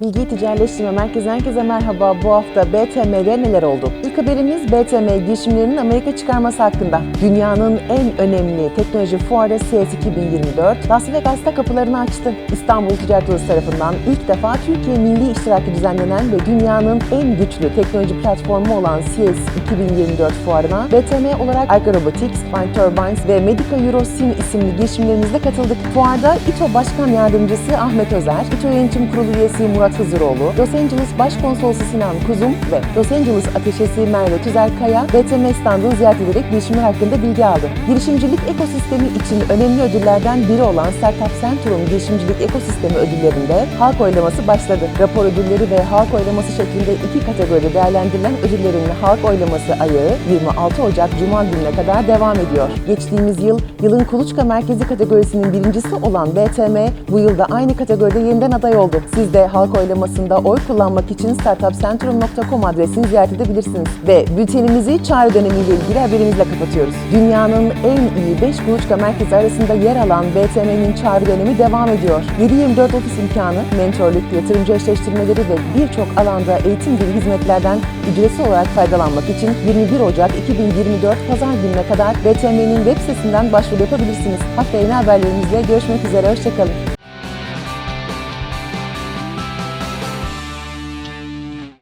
Bilgi Ticaretleştirme Merkezi herkese merhaba. Bu hafta BTM'de neler oldu? İlk haberimiz BTM girişimlerinin Amerika çıkarması hakkında. Dünyanın en önemli teknoloji fuarı CES 2024 Las Vegas'ta kapılarını açtı. İstanbul Ticaret Odası tarafından ilk defa Türkiye Milli İştiraki düzenlenen ve dünyanın en güçlü teknoloji platformu olan CES 2024 fuarına BTM olarak Arca Robotics, Fine Turbines ve Medica Eurosim isimli girişimlerimizle katıldık. Fuarda İTO Başkan Yardımcısı Ahmet Özer, İTO Yönetim Kurulu üyesi Murat Hızıroğlu, Los Angeles Başkonsolosu Sinan Kuzum ve Los Angeles Ateşesi Merve Tüzer Kaya, BTM standını ziyaret ederek girişimler hakkında bilgi aldı. Girişimcilik ekosistemi için önemli ödüllerden biri olan Startup Centrum Girişimcilik Ekosistemi ödüllerinde halk oylaması başladı. Rapor ödülleri ve halk oylaması şeklinde iki kategoride değerlendirilen ödüllerin halk oylaması ayağı 26 Ocak Cuma gününe kadar devam ediyor. Geçtiğimiz yıl yılın kuluçka merkezi kategorisinin birincisi olan BTM bu yılda aynı kategoride yeniden aday oldu. Siz de halk oylamasında oy kullanmak için startupcentrum.com adresini ziyaret edebilirsiniz. Ve bültenimizi çağrı dönemiyle ilgili haberimizle kapatıyoruz. Dünyanın en iyi 5 kuluçka merkezi arasında yer alan BTM'nin çağrı dönemi devam ediyor. 7-24 ofis imkanı, mentorluk, yatırımcı eşleştirmeleri ve birçok alanda eğitim gibi hizmetlerden ücretsiz olarak faydalanmak için 21 Ocak 2024 Pazar gününe kadar BTM'nin web sitesinden başvuru yapabilirsiniz. Hafta yeni haberlerimizle görüşmek üzere, hoşçakalın.